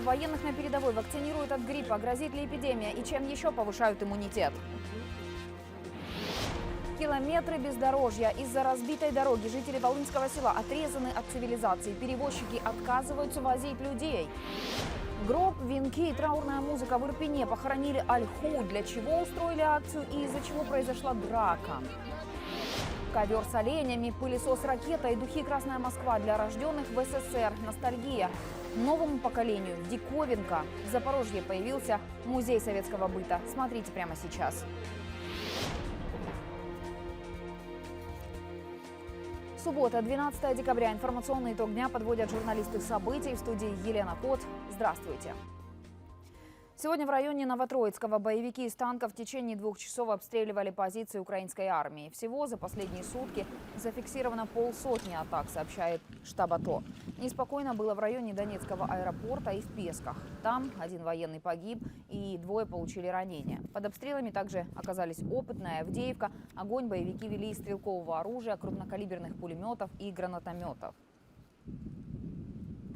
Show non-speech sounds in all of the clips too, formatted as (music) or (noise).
Количество военных на передовой вакцинируют от гриппа. Грозит ли эпидемия и чем еще повышают иммунитет? Километры бездорожья. Из-за разбитой дороги жители Волынского села отрезаны от цивилизации. Перевозчики отказываются возить людей. Гроб, венки и траурная музыка в Ирпене похоронили Альху. Для чего устроили акцию и из-за чего произошла драка? Ковер с оленями, пылесос ракета и духи «Красная Москва» для рожденных в СССР. Ностальгия. Новому поколению диковинка. В Запорожье появился музей советского быта. Смотрите прямо сейчас. Суббота, 12 декабря. Информационный итог дня подводят журналисты событий в студии Елена Кот. Здравствуйте. Сегодня в районе Новотроицкого боевики из танков в течение двух часов обстреливали позиции украинской армии. Всего за последние сутки зафиксировано полсотни атак, сообщает штаб АТО. Неспокойно было в районе Донецкого аэропорта и в Песках. Там один военный погиб и двое получили ранения. Под обстрелами также оказались опытная Авдеевка. Огонь боевики вели из стрелкового оружия, крупнокалиберных пулеметов и гранатометов.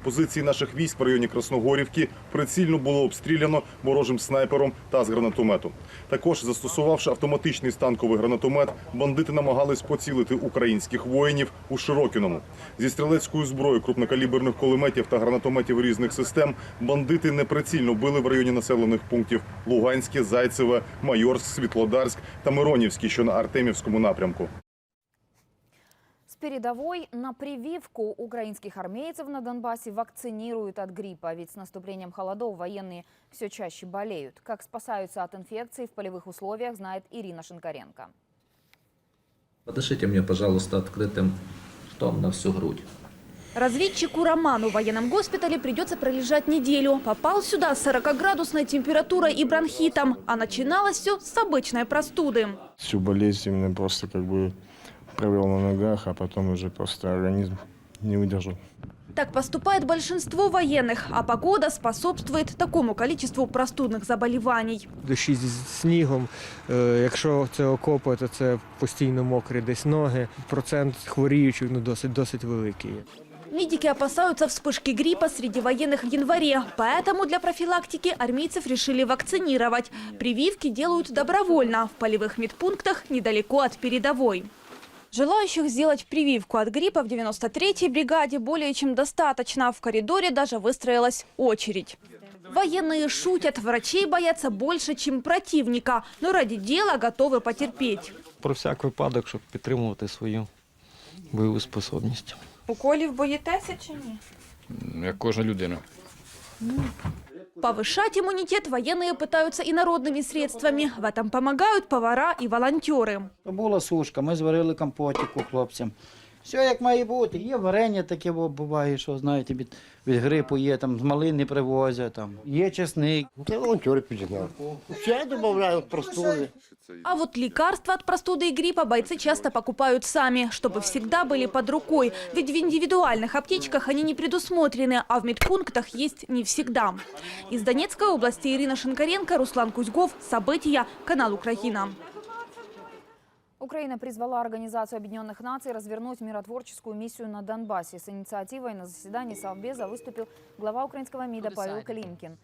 Позиції наших військ в районі Красногорівки прицільно було обстріляно ворожим снайпером та з гранатомету. Також застосувавши автоматичний станковий гранатомет, бандити намагались поцілити українських воїнів у Широкіному. Зі стрілецькою зброєю крупнокаліберних кулеметів та гранатометів різних систем бандити неприцільно били в районі населених пунктів Луганське, Зайцеве, Майорськ, Світлодарськ та Миронівський, що на Артемівському напрямку. Передовой на прививку украинских армейцев на Донбассе вакцинируют от гриппа. Ведь с наступлением холодов военные все чаще болеют. Как спасаются от инфекций в полевых условиях, знает Ирина Шинкаренко. Подышите мне, пожалуйста, открытым ртом на всю грудь. Разведчику Роману в военном госпитале придется пролежать неделю. Попал сюда с 40-градусной температурой и бронхитом. А начиналось все с обычной простуды. всю болезнь именно просто как бы провел на ногах, а потом уже просто организм не выдержал. Так поступает большинство военных, а погода способствует такому количеству простудных заболеваний. дощі зі снігом. Е, Якщо це окопи, то це постійно мокрі десь ноги. Процент хворіючих ну, досить, досить великий. Медики опасаются вспышки гриппа среди военных в январе, поэтому для профилактики армейцев решили вакцинировать. Прививки делают добровольно в полевых медпунктах недалеко от передовой. Желающих сделать прививку от гриппа в 93-й бригаде более чем достаточно. В коридоре даже выстроилась очередь. Военные шутят, врачей боятся больше, чем противника, но ради дела готовы потерпеть. про всяк випадок, щоб підтримувати свою бойову способність. Уколів боїтеся чи ні? як кожна людина. Повышать иммунитет военные пытаются и народными средствами. В этом помогают повара и волонтеры. Була сушка, ми зварили компотику хлопцям. Все як має бути. Є варення таке бо буває, що знаєте, від, від грипу є, там з малини привозять, там. є чесник. Це волонтери підігнали. Ще додають простуди. А вот лекарства от простуды и гриппа бойцы часто покупают сами, чтобы всегда были под рукой. Ведь в индивидуальных аптечках они не предусмотрены, а в медпунктах есть не всегда. Из Донецкой области Ирина Шинкаренко, Руслан Кузьгов. События. Канал Украина. Украина призвала Организацию Объединенных Наций развернуть миротворческую миссию на Донбассе. С инициативой на заседании Совбеза выступил глава украинского МИДа Павел Климкин.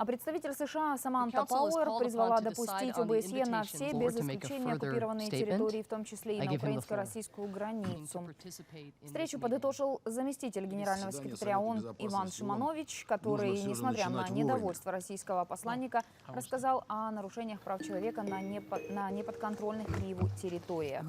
А представитель США Саманта Пауэр призвала допустить ОБСЕ на все, без исключения оккупированные территории, в том числе и на украинско-российскую границу. Встречу подытожил заместитель генерального секретаря ООН Иван Шиманович, который, несмотря на недовольство российского посланника, рассказал о нарушениях прав человека на, непо- на неподконтрольных Киеву территориях.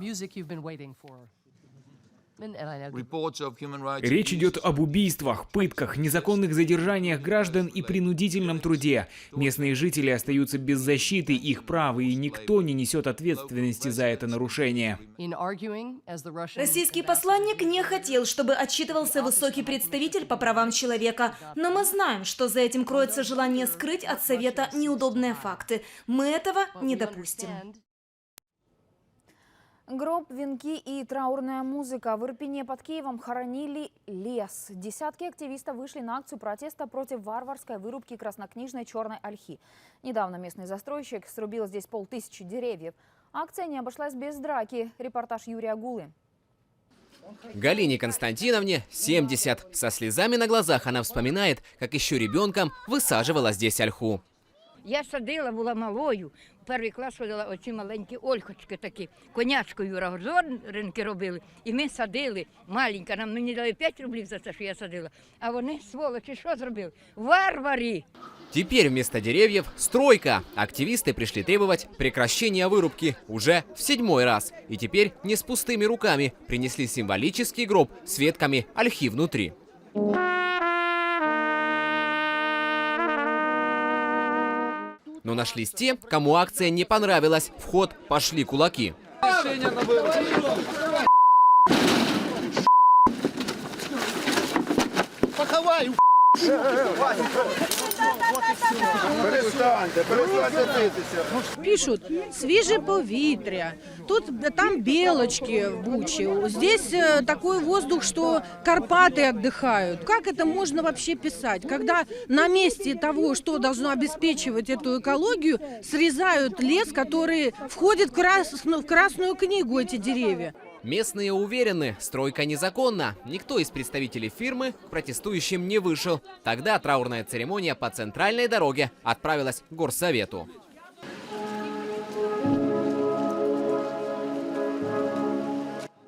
Речь идет об убийствах, пытках, незаконных задержаниях граждан и принудительном труде. Местные жители остаются без защиты их прав, и никто не несет ответственности за это нарушение. Российский посланник не хотел, чтобы отчитывался высокий представитель по правам человека. Но мы знаем, что за этим кроется желание скрыть от Совета неудобные факты. Мы этого не допустим. Гроб, венки и траурная музыка. В Ирпене под Киевом хоронили лес. Десятки активистов вышли на акцию протеста против варварской вырубки краснокнижной черной ольхи. Недавно местный застройщик срубил здесь полтысячи деревьев. Акция не обошлась без драки. Репортаж Юрия Гулы. Галине Константиновне 70. Со слезами на глазах она вспоминает, как еще ребенком высаживала здесь ольху. Я садила, була малою. У перший клас ходила оці маленькі ольхочки такі, конячкою розоринки робили. І ми садили, маленька, нам мені дали 5 рублів за те, що я садила. А вони, сволочі, що зробили? Варварі! Теперь вместо деревьев стройка. Активисты пришли требовать прекращения вырубки уже в седьмой раз. И теперь не с пустыми руками принесли символический гроб с ветками ольхи внутри. Но нашлись те, кому акция не понравилась. В ход пошли кулаки. Поховай! Перестаньте, перестаньте битися. Пишут свіже повітря. Тут там белочки в Буче. Здесь э, такой воздух, что Карпаты отдыхают. Как это можно вообще писать, когда на месте того, что должно обеспечивать эту экологию, срезают лес, который входит в, крас- в Красную книгу эти деревья? Местные уверены, стройка незаконна. Никто из представителей фирмы к протестующим не вышел. Тогда траурная церемония по центральной дороге отправилась к горсовету.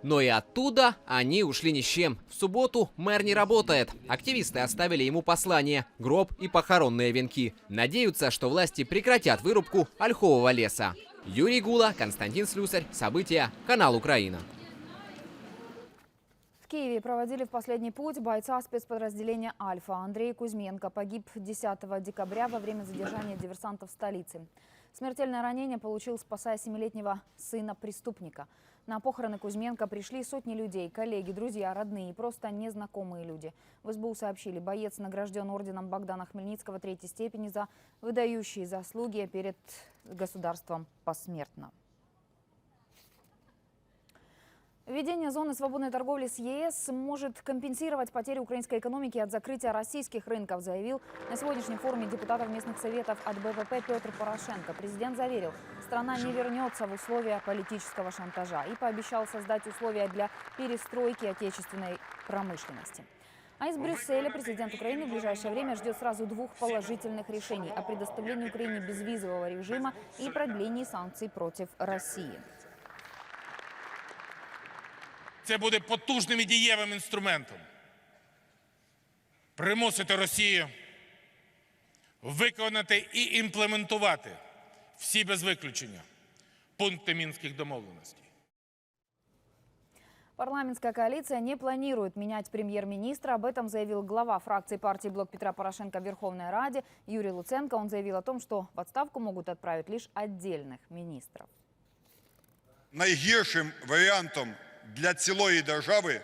Но и оттуда они ушли ни с чем. В субботу мэр не работает. Активисты оставили ему послание, гроб и похоронные венки. Надеются, что власти прекратят вырубку ольхового леса. Юрий Гула, Константин Слюсарь. События. Канал Украина. Киеве проводили в последний путь бойца спецподразделения «Альфа» Андрей Кузьменко. Погиб 10 декабря во время задержания диверсантов в столице. Смертельное ранение получил, спасая семилетнего сына преступника. На похороны Кузьменко пришли сотни людей, коллеги, друзья, родные и просто незнакомые люди. В СБУ сообщили, боец награжден орденом Богдана Хмельницкого третьей степени за выдающие заслуги перед государством посмертно. Введение зоны свободной торговли с ЕС может компенсировать потери украинской экономики от закрытия российских рынков, заявил на сегодняшнем форуме депутатов местных советов от БВП Петр Порошенко. Президент заверил, страна не вернется в условия политического шантажа и пообещал создать условия для перестройки отечественной промышленности. А из Брюсселя президент Украины в ближайшее время ждет сразу двух положительных решений о предоставлении Украине безвизового режима и продлении санкций против России Це буде потужним і дієвим інструментом примусити Росію виконати і імплементувати всі без виключення пункти мінських домовленостей. Парламентская коалиция не планирует менять премьер-министра. Об этом заявил глава фракции партии «Блок Петра Порошенко» в Верховной Раде Юрий Луценко. Он заявил о том, что в отставку могут отправить лишь отдельных министров. найгіршим варіантом для цілої держави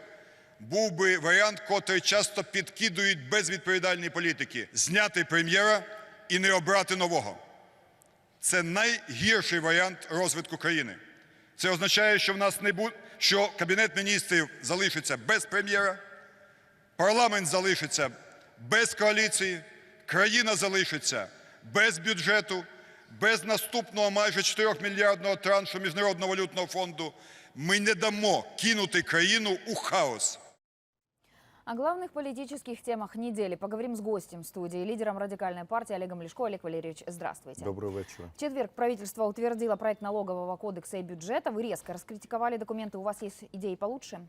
був би варіант, котрий часто підкидують безвідповідальні політики зняти прем'єра і не обрати нового. Це найгірший варіант розвитку країни. Це означає, що в нас не буде, що кабінет міністрів залишиться без прем'єра, парламент залишиться без коаліції, країна залишиться без бюджету, без наступного майже 4 мільярдного траншу Міжнародного валютного фонду. Ми не дамо кинути країну у хаос. О главных политических темах недели поговорим с гостем студии, лидером радикальной партии Олегом Лешко. Олег Валерьевич, здравствуйте. Доброго вечора. В четверг правительство утвердило проект налогового кодекса и бюджета. Вы резко раскритиковали документы. У вас есть идеи получше?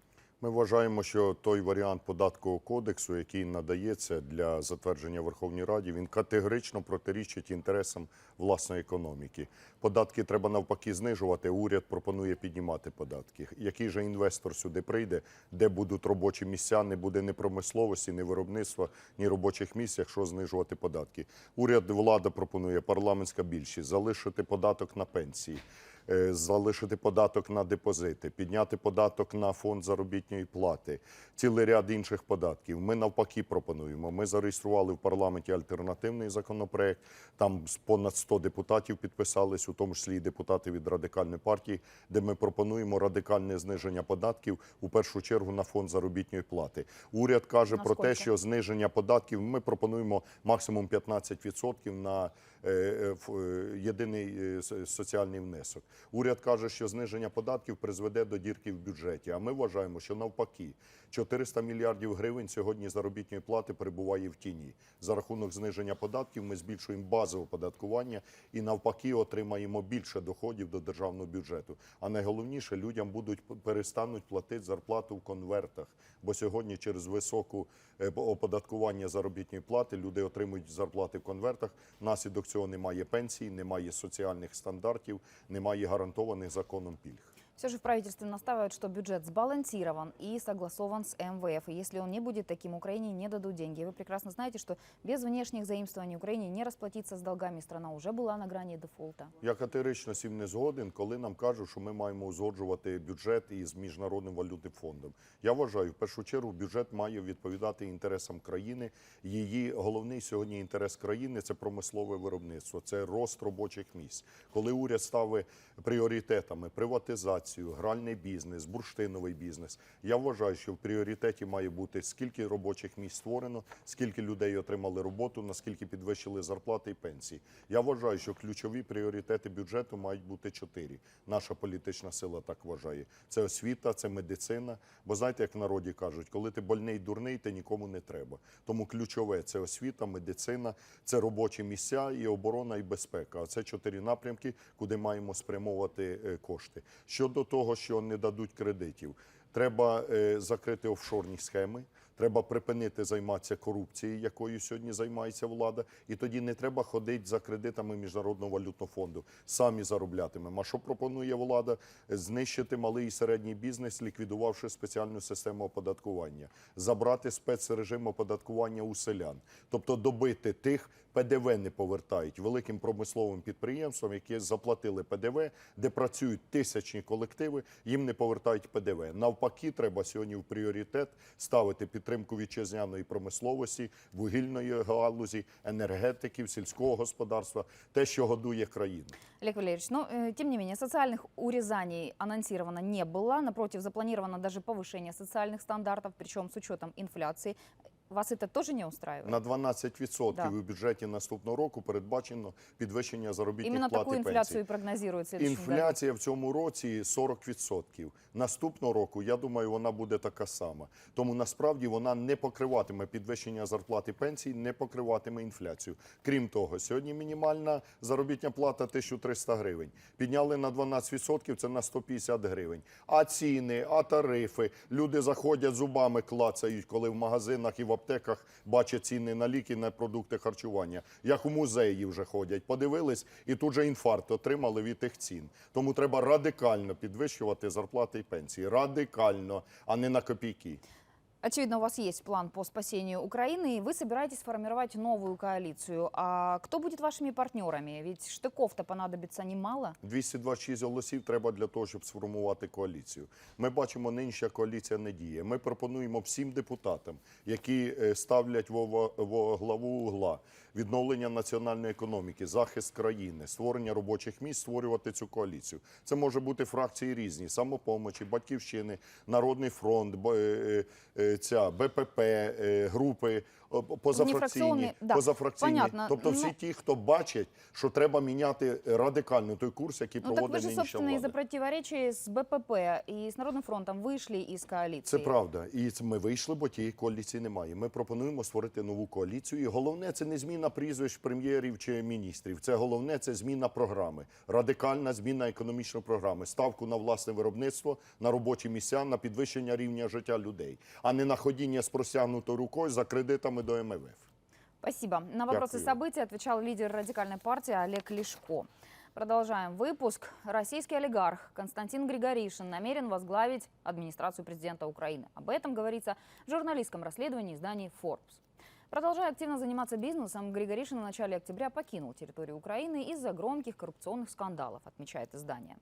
Ми вважаємо, що той варіант податкового кодексу, який надається для затвердження Верховній Раді, він категорично протирічить інтересам власної економіки. Податки треба навпаки знижувати. Уряд пропонує піднімати податки. Який же інвестор сюди прийде, де будуть робочі місця, не буде ні промисловості, ні виробництва, ні робочих місць, якщо знижувати податки. Уряд влада пропонує парламентська більшість залишити податок на пенсії. Е, залишити податок на депозити, підняти податок на фонд заробітної плати, цілий ряд інших податків. Ми навпаки пропонуємо. Ми зареєстрували в парламенті альтернативний законопроект. Там понад 100 депутатів підписались, у тому числі і депутати від радикальної партії, де ми пропонуємо радикальне зниження податків у першу чергу на фонд заробітної плати. Уряд каже про те, що зниження податків ми пропонуємо максимум 15% на єдиний е, соціальний внесок. Уряд каже, що зниження податків призведе до дірки в бюджеті. А ми вважаємо, що навпаки, 400 мільярдів гривень сьогодні заробітної плати перебуває в тіні. За рахунок зниження податків ми збільшуємо базове податкування і навпаки отримаємо більше доходів до державного бюджету. А найголовніше людям будуть перестануть платити зарплату в конвертах. Бо сьогодні через високу е, оподаткування заробітної плати люди отримують зарплати в конвертах. Наслідок цього немає пенсій, немає соціальних стандартів, немає гарантованих законом пільг. Все же в правительстве настаивают, что бюджет сбалансирован и согласован с МВФ. И если он не будет таким, Украине не дадут деньги. Вы прекрасно знаете, что без внешних заимствований Украине не расплатиться с долгами. Страна уже была на грани дефолта. Я категорично з цим не згоден, коли нам кажуть, що ми маємо узгоджувати бюджет із міжнародним валютним фондом. Я вважаю, в першу чергу бюджет має відповідати інтересам країни. Її головний сьогодні інтерес країни це промислове виробництво, це рост робочих місць. Коли уряд ставить пріоритетами приватизацію, гральний бізнес, бурштиновий бізнес, я вважаю, що в пріоритеті має бути скільки робочих місць створено, скільки людей отримали роботу, наскільки підвищили зарплати і пенсії. Я вважаю, що ключові пріоритети бюджету мають бути чотири. Наша політична сила так вважає. Це освіта, це медицина. Бо знаєте, як в народі кажуть, коли ти больний, дурний, ти нікому не треба. Тому ключове це освіта, медицина, це робочі місця і оборона і безпека. А це чотири напрямки, куди маємо спрямовувати е, кошти. Щодо того, що не дадуть кредитів, треба е, закрити офшорні схеми. Треба припинити займатися корупцією, якою сьогодні займається влада, і тоді не треба ходити за кредитами міжнародного валютного фонду. Самі зароблятимемо. А що пропонує влада? Знищити малий і середній бізнес, ліквідувавши спеціальну систему оподаткування, забрати спецрежим оподаткування у селян, тобто добити тих. ПДВ не повертають великим промисловим підприємствам, які заплатили ПДВ, де працюють тисячні колективи, їм не повертають ПДВ. Навпаки, треба сьогодні в пріоритет ставити підтримку вітчизняної промисловості, вугільної галузі, енергетиків, сільського господарства, те, що годує країну. Олег Валерьевич, но э, тем не менее социальных урезаний анонсировано не было. Напротив, запланировано даже повышение социальных стандартов, причем с учетом инфляции. Вас это тоже не устраивает? На 12% Да. у бюджеті наступного року передбачено підвищення заробітних Именно плат і пенсій. прогнозируют в следующем году. Інфляція в цьому році 40%. Наступного року, я думаю, вона буде така сама. Тому насправді вона не покриватиме підвищення зарплат і пенсій, не покриватиме інфляцію. Крім того, сьогодні мінімальна заробітня плата 1300 гривень. Підняли на 12%, це на 150 гривень. А ціни, а тарифи. Люди заходять зубами клацають, коли в магазинах і в аптеках бачать ціни на ліки, на продукти харчування. Як у музеї вже ходять. Подивились і тут же інфаркт отримали від тих цін. Тому треба радикально підвищувати зарплати і пенсії. Радикально, а не на копійки. Очевидно, у вас есть план по спасению Украины, и вы собираетесь формировать новую коалицию. А кто будет вашими партнерами? Ведь штыков-то понадобится немало. 226 голосів треба для того, щоб сформувати коаліцію. Ми бачимо, нинішня коаліція не діє. Ми пропонуємо всім депутатам, які е, ставлять во, во- во главу угла відновлення національної економіки, захист країни, створення робочих місць, створювати цю коаліцію. Це може бути фракції різні: самопомочі, батьківщини, Народний фронт, бо- е, е, ця БПП, е, групи. о, Позафракційні, Нефракційні, да, позафракційні. понятно. тобто всі Ну- ті, хто бачать, що треба міняти радикально той курс, який Ну так проводить вы же, нинішня собственно, влада. из-за противоречий с БПП и с Народным фронтом вышли из коалиции. Це правда, і це ми вийшли, бо тієї коаліції немає. Ми пропонуємо створити нову коаліцію. І головне це не зміна прізвищ прем'єрів чи міністрів. Це головне це зміна програми, радикальна зміна економічної програми, ставку на власне виробництво, на робочі місця, на підвищення рівня життя людей, а не на ходіння з простягнутою рукою за кредитами До МВФ. Спасибо. На вопросы Дякую. событий отвечал лидер радикальной партии Олег Лешко. Продолжаем выпуск. Российский олигарх Константин Григоришин намерен возглавить администрацию президента Украины. Об этом говорится в журналистском расследовании изданий Forbes. Продолжая активно заниматься бизнесом, Григоришин в начале октября покинул территорию Украины из-за громких коррупционных скандалов, отмечает издание.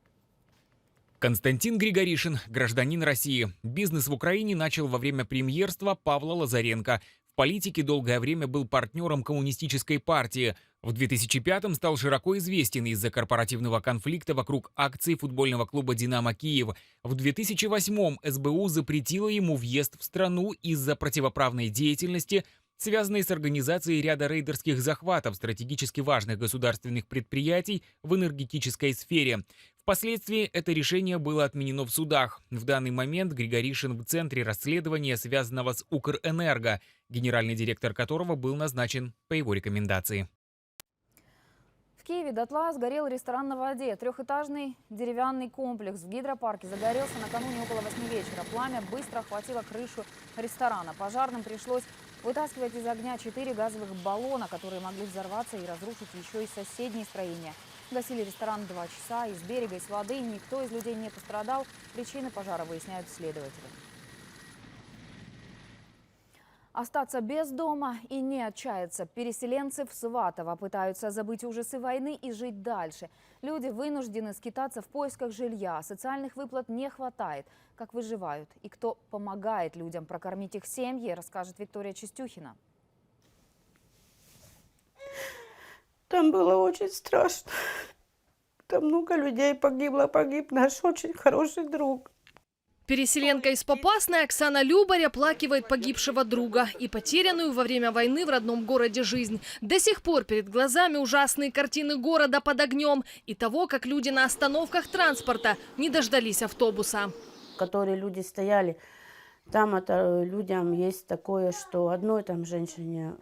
Константин Григоришин, гражданин России. Бизнес в Украине начал во время премьерства Павла Лазаренко. Политике долгое время был партнером коммунистической партии. В 2005-м стал широко известен из-за корпоративного конфликта вокруг акций футбольного клуба «Динамо Киев». В 2008-м СБУ запретила ему въезд в страну из-за противоправной деятельности связанные с организацией ряда рейдерских захватов стратегически важных государственных предприятий в энергетической сфере. Впоследствии это решение было отменено в судах. В данный момент Григоришин в центре расследования, связанного с Укрэнерго, генеральный директор которого был назначен по его рекомендации. В Киеве дотла сгорел ресторан на воде. Трехэтажный деревянный комплекс в гидропарке загорелся накануне около 8 вечера. Пламя быстро охватило крышу ресторана. Пожарным пришлось вытаскивать из огня четыре газовых баллона, которые могли взорваться и разрушить еще и соседние строения. Гасили ресторан два часа из берега, из воды. Никто из людей не пострадал. Причины пожара выясняют следователи. Остаться без дома и не отчаяться. Переселенцы в Сватово пытаются забыть ужасы войны и жить дальше. Люди вынуждены скитаться в поисках жилья. Социальных выплат не хватает. Как выживают и кто помогает людям прокормить их семьи, расскажет Виктория Чистюхина. Там было очень страшно. Там много людей погибло, погиб наш очень хороший друг. Переселенка из Попасной Оксана Любарь оплакивает погибшего друга и потерянную во время войны в родном городе жизнь. До сих пор перед глазами ужасные картины города под огнем и того, как люди на остановках транспорта не дождались автобуса. Которые люди стояли, там это людям есть такое, что одной там женщине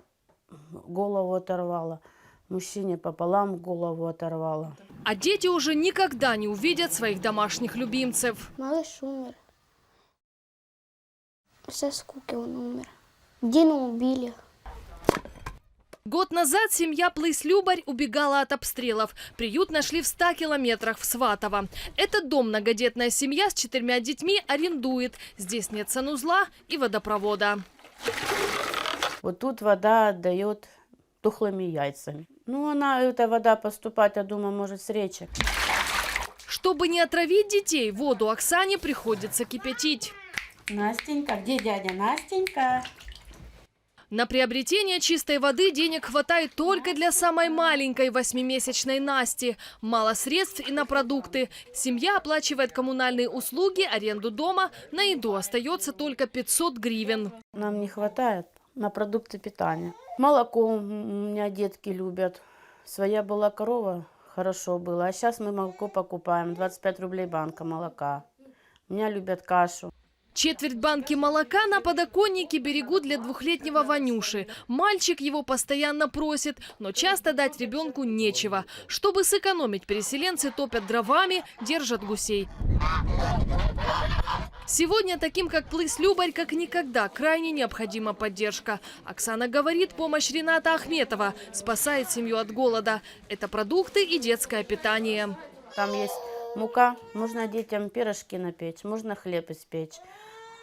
голову оторвало, мужчине пополам голову оторвало. А дети уже никогда не увидят своих домашних любимцев. Малыш умер. Со скуки он умер. Дина убили. Год назад семья Плыс-Любарь убегала от обстрелов. Приют нашли в 100 километрах в Сватово. Этот дом многодетная семья с четырьмя детьми арендует. Здесь нет санузла и водопровода. Вот тут вода отдает тухлыми яйцами. Ну, она, эта вода поступать, я думаю, может с речек. Чтобы не отравить детей, воду Оксане приходится кипятить. Настенька, где дядя Настенька? На приобретение чистой воды денег хватает только для самой маленькой восьмимесячной Насти. Мало средств и на продукты. Семья оплачивает коммунальные услуги, аренду дома. На еду остается только 500 гривен. Нам не хватает на продукты питания. Молоко у меня детки любят. Своя была корова, хорошо было. А сейчас мы молоко покупаем. 25 рублей банка молока. Меня любят кашу. Четверть банки молока на подоконнике берегут для двухлетнего Ванюши. Мальчик его постоянно просит, но часто дать ребенку нечего. Чтобы сэкономить, переселенцы топят дровами, держат гусей. Сегодня таким, как Плыс Любарь, как никогда, крайне необходима поддержка. Оксана говорит, помощь Рената Ахметова спасает семью от голода. Это продукты и детское питание. Там есть мука, можно детям пирожки напечь, можно хлеб испечь,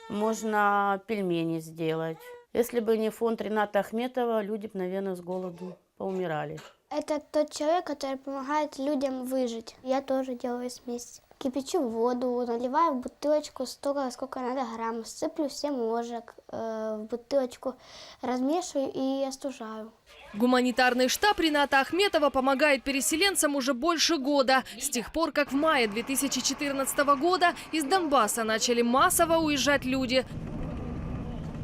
можно пельмени сделать. Если бы не фонд Рената Ахметова, люди бы, наверное, с голоду поумирали. Это тот человек, который помогает людям выжить. Я тоже делаю смесь. Кипячу воду, наливаю в бутылочку столько, сколько надо грамм, сыплю 7 ложек э, в бутылочку, размешиваю и остужаю. Гуманитарный штаб Рената Ахметова помогает переселенцам уже больше года. С тех пор, как в мае 2014 года из Донбасса начали массово уезжать люди.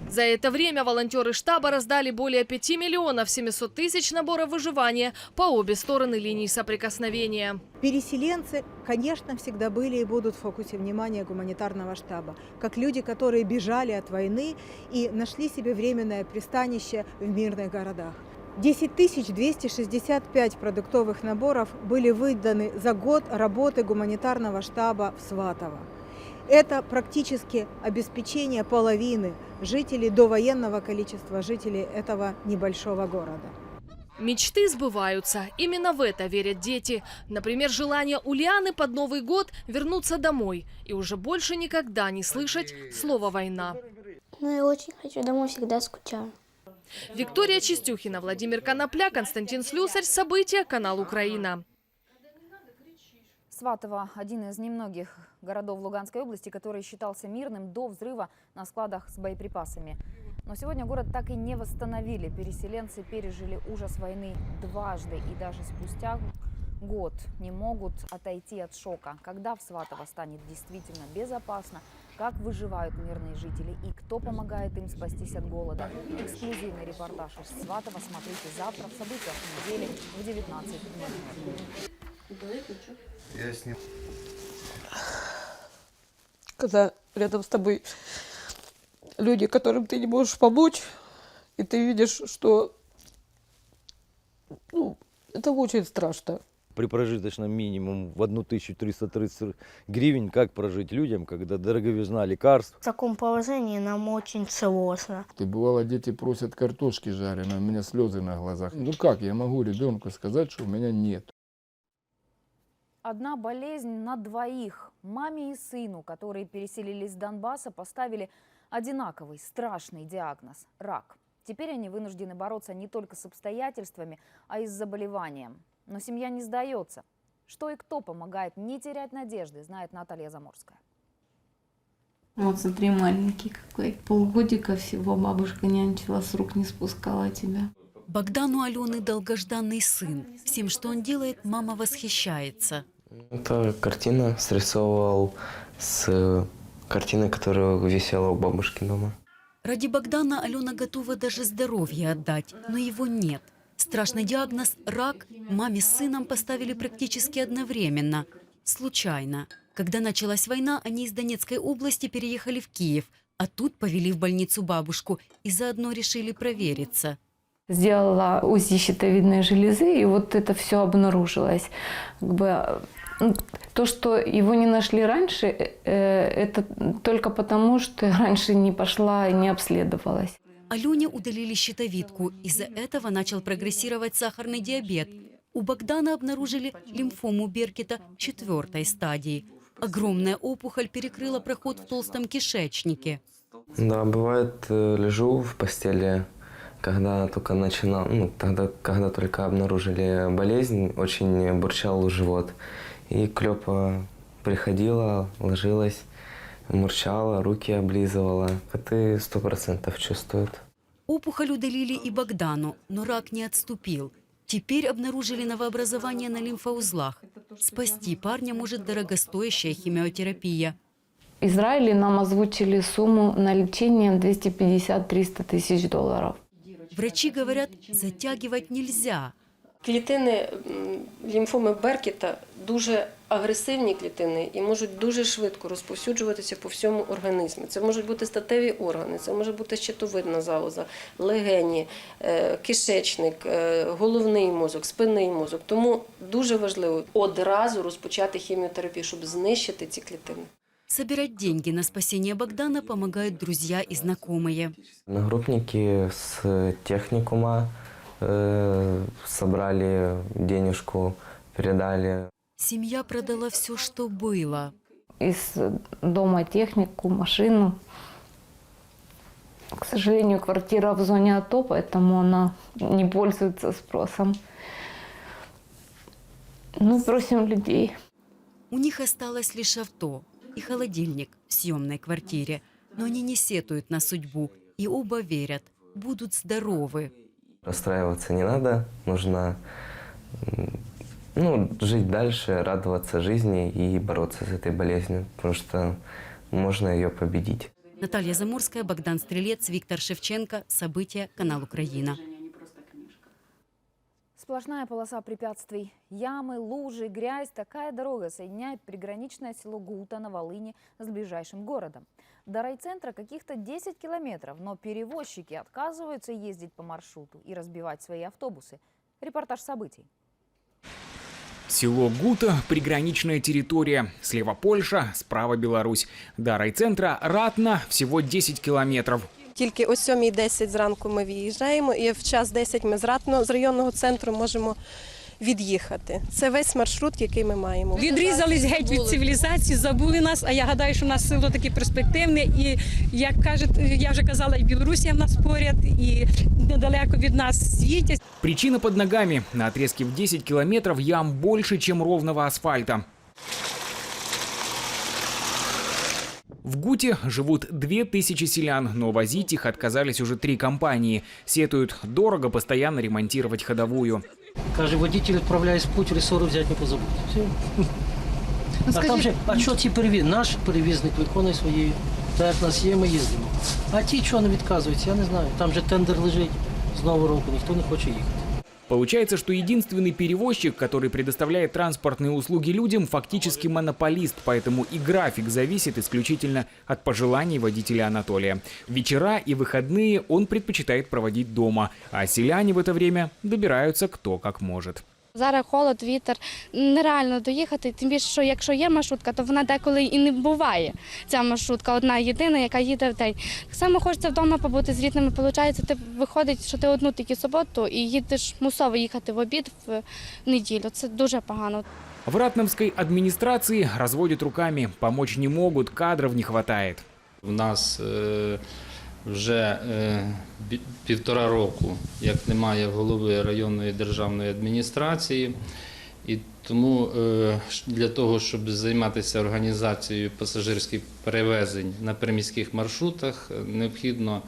За это время волонтеры штаба раздали более 5 миллионов 700 тысяч наборов выживания по обе стороны линии соприкосновения. Переселенцы, конечно, всегда были и будут в фокусе внимания гуманитарного штаба, как люди, которые бежали от войны и нашли себе временное пристанище в мирных городах. 10 265 продуктовых наборов были выданы за год работы гуманитарного штаба в Сватово. Это практически обеспечение половины жителей до военного количества жителей этого небольшого города. Мечты сбываются. Именно в это верят дети. Например, желание Ульяны под Новый год вернуться домой и уже больше никогда не слышать слово «война». Ну, я очень хочу домой, всегда скучаю. Виктория Чистюхина, Владимир Конопля, Константин Слюсарь. События. Канал Украина. Сватово – один из немногих городов Луганской области, который считался мирным до взрыва на складах с боеприпасами. Но сегодня город так и не восстановили. Переселенцы пережили ужас войны дважды и даже спустя год не могут отойти от шока. Когда в Сватово станет действительно безопасно, как выживают мирные жители и кто помогает им спастись от голода. Эксклюзивный репортаж из Сватова смотрите завтра в событиях недели в 19.00. Я с ним. Когда рядом с тобой люди, которым ты не можешь помочь, и ты видишь, что ну, это очень страшно. При прожиточном минимум в 1330 гривен как прожить людям, когда дороговизна лекарств? В таком положении нам очень сложно. Ты бывало, дети просят картошки жареной, у меня слезы на глазах. Ну как я могу ребенку сказать, что у меня нет? Одна болезнь на двоих. Маме и сыну, которые переселились с Донбасса, поставили одинаковый страшный диагноз – рак. Теперь они вынуждены бороться не только с обстоятельствами, а и с заболеванием. Но семья не сдается. Что и кто помогает не терять надежды, знает Наталья Заморская. Вот смотри, маленький какой. Полгодика всего бабушка нянчила, с рук не спускала тебя. Богдан у Алены долгожданный сын. Всем, что он делает, мама восхищается. Это картина срисовывал с картины, которая висела у бабушки дома. Ради Богдана Алена готова даже здоровье отдать, но его нет. Страшный диагноз – рак маме с сыном поставили практически одновременно. Случайно. Когда началась война, они из Донецкой области переехали в Киев, а тут повели в больницу бабушку и заодно решили провериться. Сделала УЗИ щитовидной железы, и вот это все обнаружилось. Как бы, то, что его не нашли раньше, э, это только потому, что (laughs) раньше не пошла и не обследовалась. Алене удалили щитовидку. Из-за этого начал прогрессировать сахарный диабет. У Богдана обнаружили лимфому Беркета четвертой стадии. Огромная опухоль перекрыла проход в толстом кишечнике. Да, бывает, э, лежу в постели, когда только начинал, ну, тогда, когда только обнаружили болезнь, очень бурчал живот. И Клёпа приходила, ложилась, мурчала, руки облизывала. Коты сто процентов чувствуют. Опухоль удалили и Богдану, но рак не отступил. Теперь обнаружили новообразование на лимфоузлах. Спасти парня может дорогостоящая химиотерапия. В Израиле нам озвучили сумму на лечение 250-300 тысяч долларов. Врачи говорят, затягивать нельзя. Клітини лімфоми Беркета дуже агресивні клітини і можуть дуже швидко розповсюджуватися по всьому організмі. Це можуть бути статеві органи, це може бути щитовидна залоза, легені, е, кишечник, е, головний мозок, спинний мозок. Тому дуже важливо одразу розпочати хіміотерапію, щоб знищити ці клітини. Собирать деньги на спасение Богдана помогают друзья и знакомые. Одногруппники с техникума э, собрали денежку, передали. Семья продала все, что было. Из дома технику, машину. К сожалению, квартира в зоне АТО, поэтому она не пользуется спросом. Ну, просим людей. У них осталось лишь авто и холодильник в съемной квартире. Но они не сетуют на судьбу и оба верят, будут здоровы. Расстраиваться не надо, нужно ну, жить дальше, радоваться жизни и бороться с этой болезнью, потому что можно ее победить. Наталья Заморская, Богдан Стрелец, Виктор Шевченко. События. Канал Украина. Сплошная полоса препятствий. Ямы, лужи, грязь. Такая дорога соединяет приграничное село Гута на Волыне с ближайшим городом. До райцентра каких-то 10 километров, но перевозчики отказываются ездить по маршруту и разбивать свои автобусы. Репортаж событий. Село Гута – приграничная территория. Слева Польша, справа Беларусь. До райцентра Ратна всего 10 километров. Тільки о 7.10 зранку ми виїжджаємо, і в час 10 ми з Ратно, з районного центру можемо від'їхати. Це весь маршрут, який ми маємо. Відрізались геть від цивілізації, забули нас. А я гадаю, що у нас село таке перспективне. І як кажуть, я вже казала, і Білорусія в нас поряд, і недалеко від нас світять. Причина под ногами. На отрезке в 10 километров ям больше, чем ровного асфальта. В Гуте живут 2000 селян, но возить их отказались уже три компании. Сетуют дорого постоянно ремонтировать ходовую. Каждый водитель, відправляє в путь, рессоры взяти не позабудь. Все. А там же, а що ці перевіз? Наш перевізник виконує свої, так як нас є, ми їздимо. А ті, чого не відказуються, я не знаю. Там же тендер лежить з нового року, ніхто не хоче їхати. Получается, что единственный перевозчик, который предоставляет транспортные услуги людям, фактически монополист, поэтому и график зависит исключительно от пожеланий водителя Анатолия. Вечера и выходные он предпочитает проводить дома, а селяне в это время добираются кто как может. Зараз холод, вітер, нереально доїхати. Тим більше, що якщо є маршрутка, то вона деколи і не буває. Ця маршрутка одна єдина, яка їде в день. Так само хочеться вдома побути з рідними. Получається, ти виходить, що ти одну тільки суботу і їдеш мусово їхати в обід в неділю. Це дуже погано. В Ратномской администрации разводят руками, помочь не могут, кадров не хватает. В нас е, вже е, півтора року, як немає голови районної державної адміністрації, і тому е, для того, щоб займатися організацією пасажирських перевезень на приміських маршрутах, е, необхідно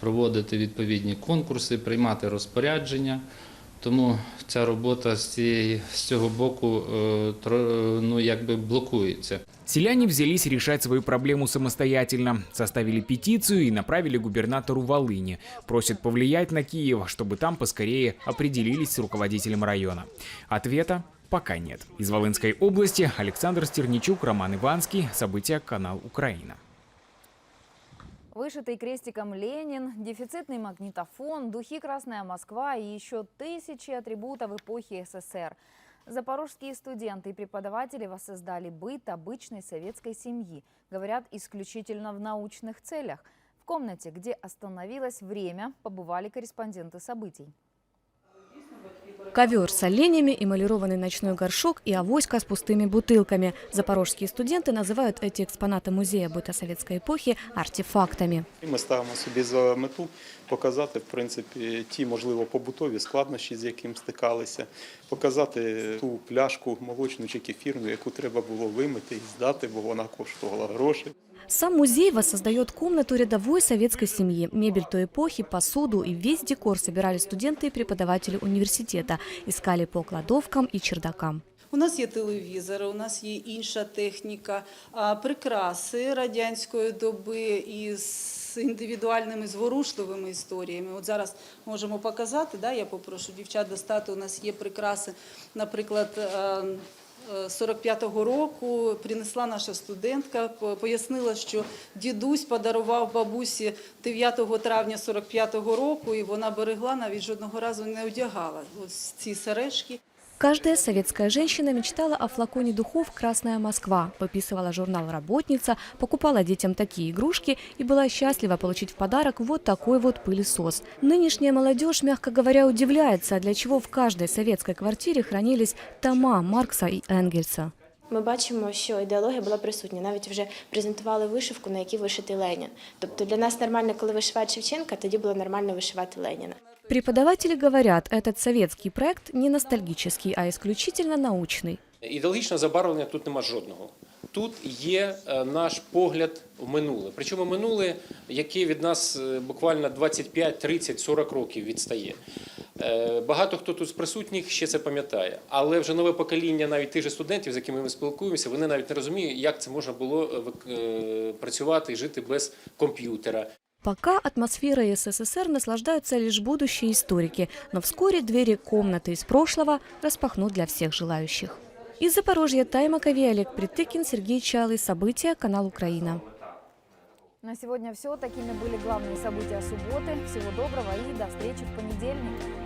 проводити відповідні конкурси, приймати розпорядження. Тому ця робота з, цієї, з цього боку е, тро- ну, якби блокується. Селяне взялись решать свою проблему самостоятельно. Составили петицию и направили губернатору Волыни. Просят повлиять на Киев, чтобы там поскорее определились с руководителем района. Ответа пока нет. Из Волынской области Александр Стерничук, Роман Иванский. События канал Украина. Вышитый крестиком Ленин, дефицитный магнитофон, духи «Красная Москва» и еще тысячи атрибутов эпохи СССР. Запорожские студенты и преподаватели воссоздали быт обычной советской семьи. Говорят, исключительно в научных целях. В комнате, где остановилось время, побывали корреспонденты событий. Ковер с оленями, эмалированный ночной горшок и авоська с пустыми бутылками. Запорожские студенты называют эти экспонаты музея быта советской эпохи артефактами. Ми ставимо собі за мету показати, в принципі, ті, можливо, побутові складнощі, з яким стикалися, показати ту пляшку молочну чи кефірну, яку треба було вимити і здати, бо вона коштувала грошей. Сам музей воссоздает комнату рядовой советской семьи. Мебель той эпохи, посуду и весь декор собирали студенты и преподаватели университета. Искали по кладовкам и чердакам. У нас є телевізори, у нас є інша техніка, а, прикраси радянської доби із індивідуальними зворушливими історіями. От зараз можемо показати, да, я попрошу дівчат достати, у нас є прикраси, наприклад, е, е, 45-го року принесла наша студентка, пояснила, що дідусь подарував бабусі 9 травня 45-го року, і вона берегла, навіть жодного разу не одягала ось ці сережки. Каждая советская женщина мечтала о флаконе духов «Красная Москва», выписывала журнал «Работница», покупала детям такие игрушки и была счастлива получить в подарок вот такой вот пылесос. Нынешняя молодежь, мягко говоря, удивляется, для чего в каждой советской квартире хранились тома Маркса и Энгельса. Ми бачимо, що ідеологія була присутня. Навіть вже презентували вишивку, на якій вишитий Ленін. Тобто для нас нормально, коли вишивають Шевченка, тоді було нормально вишивати Леніна. Преподаватели говорят, этот советский проект не ностальгический, а исключительно научный. Ідеологічного забарвлення тут нема жодного. Тут є е, наш погляд в минуле. Причому минуле, яке від нас е, буквально 25, 30, 40 років відстає. Е, Багато хто тут з присутніх ще це пам'ятає, але вже нове покоління, навіть тих же студентів, з якими ми спілкуємося, вони навіть не розуміють, як це можна було працювати і жити без комп'ютера. Пока атмосферой СССР наслаждаются лишь будущие историки, но вскоре двери комнаты из прошлого распахнут для всех желающих. Из Запорожья Тайма Маковей, Олег Притыкин, Сергей Чалый. События. Канал Украина. На сегодня все. Такими были главные события субботы. Всего доброго и до встречи в понедельник.